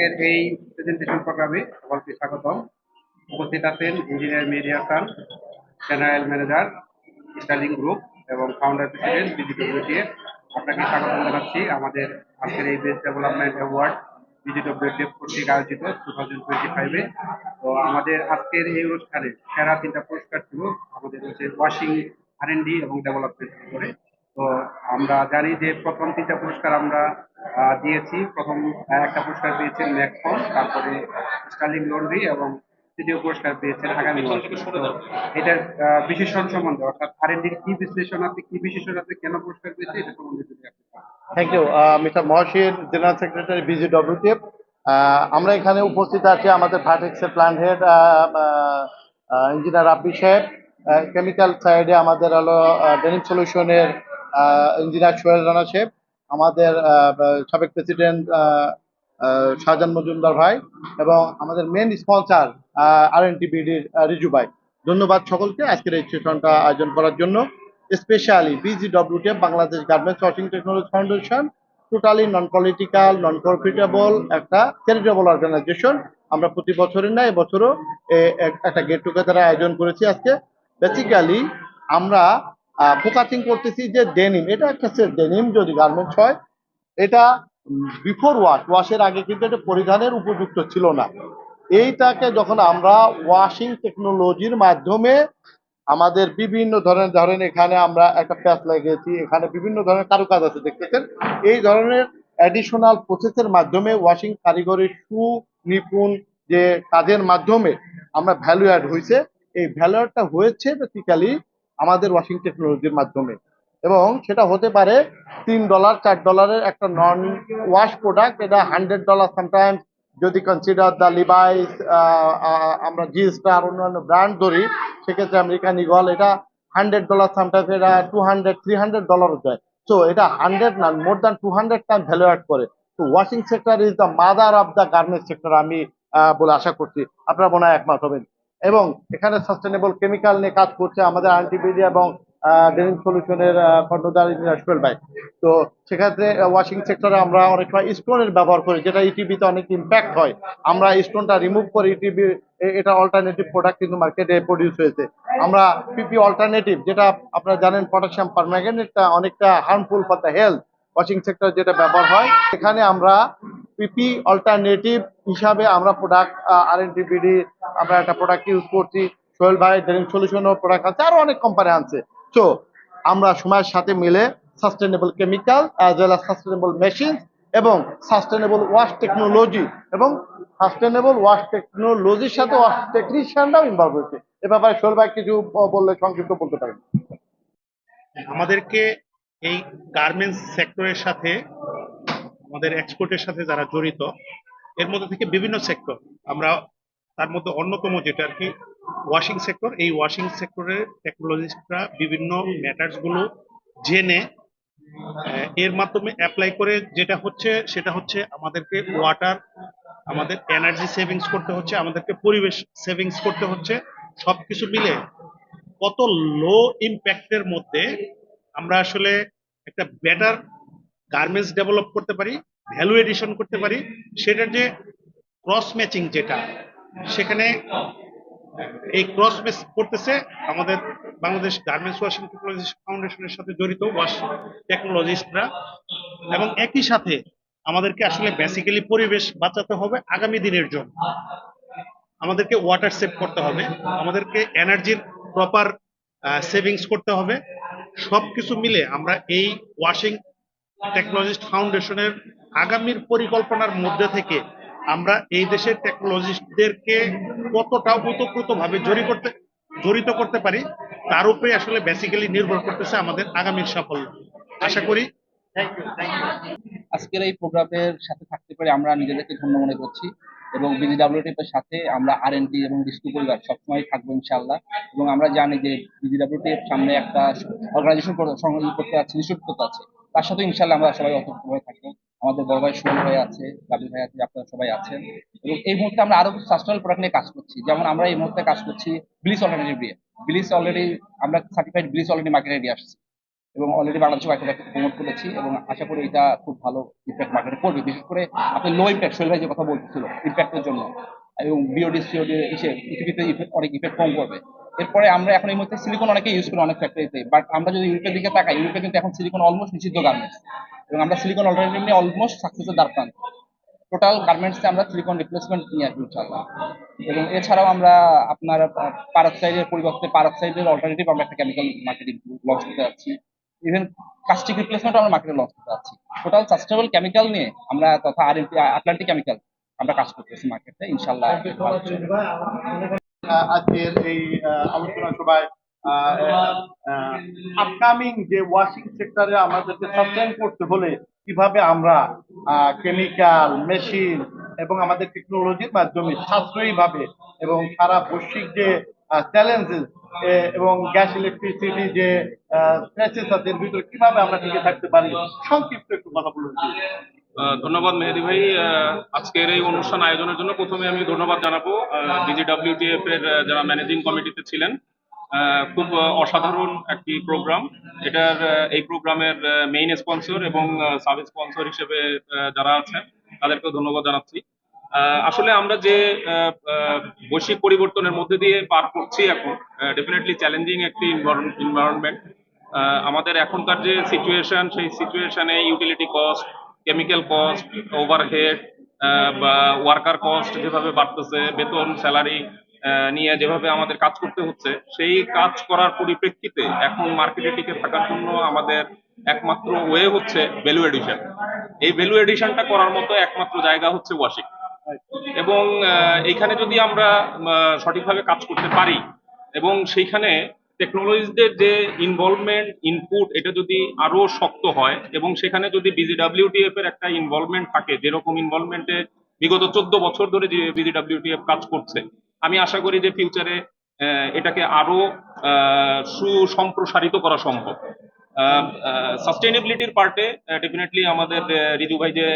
আজকের এই প্রেজেন্টেশন প্রোগ্রামে সকলকে স্বাগতম। উপস্থিত আছেন engineer media Khan general manager Sterling group এবং ফাউন্ডার প্রেসিডেন্ট বিজিডব্লিউটিএফ আপনাকে স্বাগত জানাচ্ছি আমাদের আজকের এই বেস্ট ডেভেলপমেন্ট অ্যাওয়ার্ড বিজিডব্লিউটিএফ কর্তৃক আয়োজিত টু থাউজেন্ড টোয়েন্টি ফাইভে তো আমাদের আজকের এই অনুষ্ঠানে সেরা তিনটা পুরস্কার ছিল আমাদের হচ্ছে ওয়াশিং আর এবং ডেভেলপমেন্ট করে তো আমরা জানি যে প্রথম তিনটা পুরস্কার আমরা আহ, দিয়েছি। প্রথম একটা পুরস্কার পেয়েছেন ম্যাকফোন তারপরে স্টার্লিং লন্ড্রি এবং তৃতীয় পুরস্কার পেয়েছেন আগামী এটার বিশেষণ সম্বন্ধে অর্থাৎ আর কি বিশ্লেষণ আছে কি বিশেষণ আছে কেন পুরস্কার পেয়েছে এটা সম্বন্ধে যদি thank you mister Mohsin general secretary BGWTF. আমরা এখানে উপস্থিত আছি আমাদের ভার্টেক্সের plant head engineer Rabbi saheb. Chemical সাইডে আমাদের হলো ডেনিম সলিউশনের ইঞ্জিনিয়ার সোহেল রানা সাহেব, আমাদের সাবেক প্রেসিডেন্ট শাহজাহান মজুমদার ভাই এবং আমাদের মেন স্পন্সার আর এন টিভিডির রিজু ভাই। ধন্যবাদ সকলকে আজকের এই সেশনটা আয়োজন করার জন্য। Specially BGWTF Bangladesh garments washing technology foundation totally non political non profitable একটা চ্যারিটেবল অর্গানাইজেশন আমরা প্রতি বছরই না এবছরও একটা গেট টুগেদার আয়োজন করেছি আজকে। বেসিক্যালি আমরা ফোকাসিং করতেছি যে ডেনিম এটা একটা ডেনিম যদি গার্মেন্টস হয়, এটা বিফোর ওয়াশ ওয়াশের আগে কিন্তু এটা পরিধানের উপযুক্ত ছিল না। এইটাকে যখন আমরা ওয়াশিং টেকনোলজির মাধ্যমে আমাদের বিভিন্ন ধরনের, ধরেন এখানে আমরা একটা প্যাচ লাগিয়েছি, এখানে বিভিন্ন ধরনের কারুকাজ আছে, দেখতেছেন? এই ধরনের অ্যাডিশনাল প্রসেসের মাধ্যমে ওয়াশিং কারিগরের সুনিপুণ যে কাজের মাধ্যমে আমরা ভ্যালু অ্যাড হয়েছে এই ভ্যালু অ্যাডটা হয়েছে বেসিক্যালি আমাদের ওয়াশিং টেকনোলজির মাধ্যমে। এবং সেটা হতে পারে তিন ডলার চার ডলারের একটা নন ওয়াশ প্রোডাক্ট এটা হান্ড্রেড ডলার সামটাইমস যদি কনসিডার দ্য লিভাইস আমরা জি স্টার অন্যান্য ব্র্যান্ড ধরি, সেক্ষেত্রে আমেরিকান ইগল এটা হান্ড্রেড ডলার সামটাইমস এটা টু হান্ড্রেড থ্রি হান্ড্রেড ডলারও যায় সো এটা হান্ড্রেড না more than two hundred time value add করে। তো washing sector is the mother of the garment sector আমি বলে আশা করছি। আপনারা মনে হয় একমত হবেন। এবং এখানে সাস্টেনেবল কেমিক্যাল নিয়ে কাজ করছে আমাদের আন্টিপিডিয়া এবং ডেনিম সলিউশনের কর্ণধার সুয়েল ভাই। তো সেক্ষেত্রে ওয়াশিং সেক্টরে আমরা অনেক সময় স্টোনের ব্যবহার করি, যেটা ইটিভিতে অনেক ইম্প্যাক্ট হয়। আমরা স্টোনটা রিমুভ করে ইটিভি এটা অল্টারনেটিভ প্রোডাক্ট কিন্তু মার্কেটে প্রডিউস হয়েছে। আমরা পিপি অল্টারনেটিভ যেটা আপনারা জানেন পটাশিয়াম পারম্যাঙ্গানেটটা অনেকটা harmful for the health washing sector যেটা ব্যবহার হয়। এখানে আমরা পিপি অল্টারনেটিভ হিসাবে আমরা প্রোডাক্ট আর এন টিপিডি আমরা একটা প্রোডাক্ট ইউজ করছি। সোহেল ভাই ডেরিং সলিউশনও প্রোডাক্ট আছে আরও অনেক কোম্পানি আনছে। তো আমরা সময়ের সাথে মিলে sustainable chemical as well as sustainable machine এবং সাস্টেনেবল ওয়াশ টেকনোলজি এবং সাস্টেনেবল ওয়াশ টেকনোলজির সাথে ওয়াশ টেকনিশিয়ানরাও ইনভলভ হয়েছে। এ ব্যাপারে সোহেল ভাই কিছু বললে সংক্ষিপ্ত বলতে পারেন। আমাদেরকে এই গার্মেন্টস সেক্টরের সাথে আমাদের এক্সপোর্টের সাথে যারা জড়িত, এর মধ্যে থেকে বিভিন্ন সেক্টর আমরা তার মধ্যে অন্যতম যেটা আর কি ওয়াশিং সেক্টর এই ওয়াশিং সেক্টরের টেকনোলজিস্টরা বিভিন্ন ম্যাটার্সগুলো জেনে এর মাধ্যমে অ্যাপ্লাই করে যেটা হচ্ছে, সেটা হচ্ছে আমাদেরকে ওয়াটার আমাদের এনার্জি সেভিংস করতে হচ্ছে, আমাদেরকে পরিবেশ সেভিংস করতে হচ্ছে, সবকিছু মিলে কত লো ইম্প্যাক্টের মধ্যে আমরা আসলে একটা বেটার গার্মেন্টস ডেভেলপ করতে পারি ভ্যালু এডিশন করতে পারি, সেটার যে ক্রস ম্যাচিং যেটা, সেখানে এই ক্রস ম্যাচ করতেছে আমাদের বাংলাদেশ গার্মেন্টস ওয়াশিং টেকনোলজি ফাউন্ডেশনের সাথে জড়িত ওয়াশ টেকনোলজিস্টরা এবং একই সাথে আমাদেরকে আসলে বেসিক্যালি পরিবেশ বাঁচাতে হবে আগামী দিনের জন্য। আমাদেরকে ওয়াটার সেভ করতে হবে, আমাদেরকে এনার্জির প্রপার সেভিংস করতে হবে। সবকিছু মিলে আমরা এই ওয়াশিং টেকনোলজিস্ট ফাউন্ডেশনের আগামীর পরিকল্পনার মধ্যে থেকে আমরা এই দেশের টেকনোলজিস্টদেরকে কতটা ওতপ্রোতভাবে জড়িত করতে জড়িত করতে পারি, তার উপরে আসলে বেসিক্যালি নির্ভর করতেছে আমাদের আগামীর সাফল্য। আশা করি আজকের এই প্রোগ্রামের সাথে থাকতে পারে আমরা নিজেদেরকে ধন্য মনে করছি এবং বিজিডাব্লিউটিএফ এর সাথে আমরা আর এন এবং রিস্কু পরিবার সবসময় থাকব ইনশাল্লাহ এবং আমরা জানি যে বিজিডাব্লিউটিএফ সামনে একটা অর্গানাইজেশন করতে আছে ইনস্টিটিউট আছে। তার সাথে ইনশাল্লাহ আমরা সবাই অতপ্রভাবে থাকব। আমাদের বড় ভাই সোহেল ভাই আছে গাবি ভাই আছে, আপনারা সবাই আছেন। এবং এই মুহূর্তে আমরা আরও সাস্টেনেবল প্রোডাক্ট নিয়ে কাজ করছি। যেমন আমরা এই মুহূর্তে কাজ করছি ব্লিচ অল্টারনেটিভ দিয়ে। ব্লিচ অলরেডি আমরা সার্টিফাইড ব্লিচ অলরেডি মার্কেটে দিয়ে আসছি। এবং অলরেডি বাংলাদেশে কয়েকটা প্রমোট করেছি এবং আশা করি এটা খুব ভালো ইম্প্যাক্ট মার্কেটে পড়বে। বিশেষ করে আপনি লো ইম্প্যাক্ট শৈল ভাই যে কথা বলতেছিল ইম্প্যাক্টের জন্য। এবং বিওডি সিওডি এসে পৃথিবীতে অনেক ইফেক্ট কম করবে। এরপরে আমরা এখন এই মুহূর্তে সিলিকন অনেকে ইউজ করি অনেক ফ্যাক্টরিতে বাট আমরা যদি ইউরোপের দিকে তাকাই, ইউরোপে কিন্তু এখন সিলিকন অলমোস্ট নিষিদ্ধ গার্মেন্টস এবং আমরা সিলিকন অল্টারনেটিভ নিয়ে অলমোস্ট সাকসেসের দ্বার প্রান্ত টোটাল গার্মেন্টসে আমরা সিলিকন রিপ্লেসমেন্ট নিয়ে আসব ইনশাল্লাহ এবং এছাড়াও আমরা আপনার পারক্সাইডের পরিবর্তে পারক্সাইডের অল্টারনেটিভ আমরা একটা কেমিক্যাল মার্কেটিং লঞ্চ করতে যাচ্ছি। ইভেন কাস্টিক রিপ্লেসমেন্ট আমরা মার্কেটে লঞ্চ করতে যাচ্ছি। টোটাল সাস্টেনেবল কেমিক্যাল নিয়ে আমরা তথা আর আটলান্টিক কেমিক্যাল আমরা কাজ করতেছি মার্কেটে ইনশাল্লাহ আজকের এই আলোচনা সভায় আপকামিং যে ওয়াশিং সেক্টরে আমাদেরকে সাস্টেন করতে হলে কীভাবে আমরা কেমিক্যাল মেশিন এবং আমাদের টেকনোলজির মাধ্যমে সাশ্রয়ী ভাবে এবং সারা বৈশ্বিক যে চ্যালেঞ্জেস এবং গ্যাস ইলেকট্রিসিটি যে ক্রাইসিস আছে ভিতরে কীভাবে আমরা টিকে থাকতে পারি, সংক্ষিপ্ত একটু কথা বলুন ধন্যবাদ মেহেদি ভাই। আজকের এই অনুষ্ঠান আয়োজনের জন্য প্রথমে আমি ধন্যবাদ জানাব ডিজিডাব্লিউটিএফ এর যারা ম্যানেজিং কমিটিতে ছিলেন। খুব অসাধারণ একটি প্রোগ্রাম এটার এই প্রোগ্রামের মেইন স্পন্সর এবং সাব স্পন্সর হিসেবে যারা আছেন, তাদেরকেও ধন্যবাদ জানাচ্ছি। আসলে আমরা যে বৈশ্বিক পরিবর্তনের মধ্যে দিয়ে পার করছি এখন ডেফিনেটলি চ্যালেঞ্জিং একটি এনভায়রনমেন্ট আমাদের এখনকার যে সিচুয়েশন সেই সিচুয়েশনে utility cost chemical cost overhead বা ওয়ার্কার কস্ট যেভাবে বাড়তেছে বেতন স্যালারি নিয়ে যেভাবে আমাদের কাজ করতে হচ্ছে সেই কাজ করার পরিপ্রেক্ষিতে এখন মার্কেটে টিকে থাকার জন্য আমাদের একমাত্র ওয়ে হচ্ছে ভ্যালু এডিশন এই ভ্যালু এডিশনটা করার মতো একমাত্র জায়গা হচ্ছে ওয়াশিং এবং আহ, এইখানে যদি আমরা সঠিকভাবে কাজ করতে পারি এবং সেইখানে টেকনোলজিদের যে ইনভলভমেন্ট ইনপুট এটা যদি আরও শক্ত হয় এবং সেখানে যদি বিজিডাব্লিউটিএফ এর একটা ইনভলভমেন্ট থাকে, যেরকম ইনভলভমেন্টে বিগত চোদ্দ বছর ধরে যে বিজিডাব্লিউটিএফ কাজ করছে, আমি আশা করি যে ফিউচারে এটাকে আরও সুসম্প্রসারিত করা সম্ভব। সাস্টেনেবিলিটির পার্টে ডেফিনেটলি আমাদের রিজু ভাই যে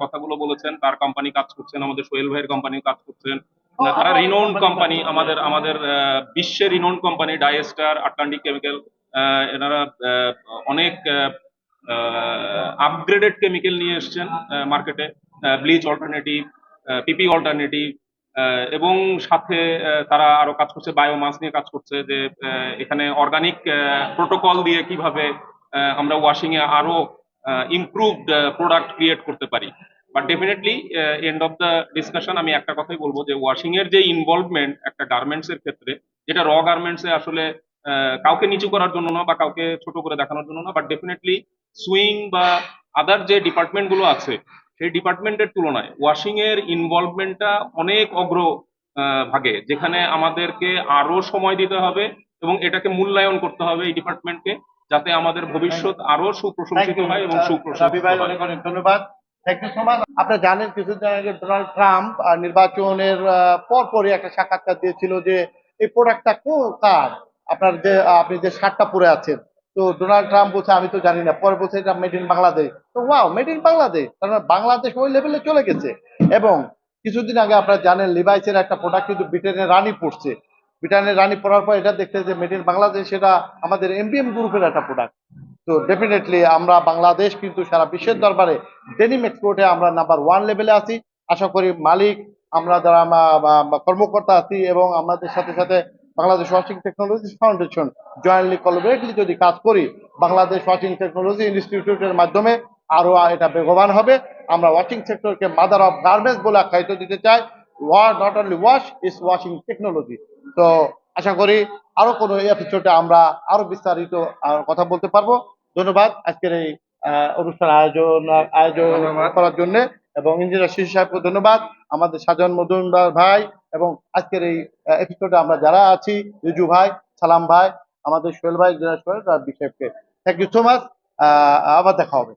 কথাগুলো বলেছেন তার কোম্পানি কাজ করছেন আমাদের সোহেল ভাইয়ের কোম্পানি কাজ করছেন। আহ, তারা রিনোন কোম্পানি আমাদের আমাদের বিশ্বের renown company DyStar Atlantic chemical এনারা অনেক আপগ্রেডেড কেমিক্যাল নিয়ে এসছেন মার্কেটে ব্লিচ অল্টারনেটিভ পিপি অল্টারনেটিভ এবং সাথে তারা আরও কাজ করছে বায়োমাস নিয়ে কাজ করছে, যে এখানে অর্গানিক প্রোটোকল দিয়ে কীভাবে আমরা ওয়াশিং এ আরও ইমপ্রুভড প্রোডাক্ট ক্রিয়েট করতে পারি। But definitely end of the discussion আমি একটা কথাই বলব যে ওয়াশিং এর যে ইনভলভমেন্ট একটা গার্মেন্টস এর ক্ষেত্রে, যেটা র গার্মেন্টস এ আসলে কাউকে নিচু করার জন্য না বা কাউকে ছোট করে দেখানোর জন্য না বাট ডেফিনেটলি সুইং বা আদার যে ডিপার্টমেন্টগুলো আছে সেই ডিপার্টমেন্টের তুলনায়। ওয়াশিং এর ইনভলভমেন্টটা অনেক অগ্র ভাগে যেখানে আমাদেরকে আরও সময় দিতে হবে এবং এটাকে মূল্যায়ন করতে হবে এই ডিপার্টমেন্টকে যাতে আমাদের ভবিষ্যৎ আরও সুপ্রশংসিত হয় এবং সুপ্রশংসিত অনেক অনেক ধন্যবাদ। আপনারা জানেন কিছুদিন আগে ডোনাল্ড ট্রাম্প নির্বাচনের আহ, পরপরই একটা সাক্ষাৎকার দিয়েছিল যে এই প্রোডাক্টটা কোন কার আপনার যে আপনি যে শার্টটা পরে আছেন তো ডোনাল্ড ট্রাম্প বলছে, আমি তো জানি না। পরে বলছে, এটা মেড ইন বাংলাদেশ তো ওয়াও মেড ইন বাংলাদেশ তার মানে বাংলাদেশ ওই লেভেলে চলে গেছে। এবং কিছুদিন আগে আপনারা জানেন লিভাইসের একটা প্রোডাক্ট কিন্তু ব্রিটেনের রানী পড়ছে ব্রিটেনের রানী পড়ার পর এটা দেখতে যে মেড ইন বাংলাদেশ সেটা আমাদের এমবিএম গ্রুপের একটা প্রোডাক্ট তো ডেফিনেটলি আমরা বাংলাদেশ কিন্তু সারা বিশ্বের দরবারে ডেনিম এক্সপোর্টে আমরা নাম্বার ওয়ান লেভেলে আছি। আশা করি মালিক, আমরা যারা কর্মকর্তা আছি এবং আমাদের সাথে সাথে Bangladesh washing technology foundation jointly collaboratively যদি কাজ করি বাংলাদেশ ওয়াশিং টেকনোলজি ইনস্টিটিউটের মাধ্যমে আরও এটা বেগবান হবে। আমরা ওয়াশিং সেক্টরকে মাদার অফ গার্মেন্টস বলে আখ্যায়িত দিতে চাই। We're not only wash is washing technology তো আশা করি আরও কোনো এপিসোডে আমরা আরও বিস্তারিত কথা বলতে পারব। ধন্যবাদ আজকের এই অনুষ্ঠান আয়োজন আয়োজন করার জন্য। এবং ইঞ্জিনিয়ার শিশু সাহেবকে ধন্যবাদ। আমাদের সাজন মজুমদার ভাই এবং আজকের এই এপিসোডে আমরা যারা আছি, রিজু ভাই, সালাম ভাই, আমাদের সোহেল ভাই ইঞ্জিনিয়ার সোহেল আর বিশেষকে থ্যাংক ইউ সো মাচ আবার দেখা হবে।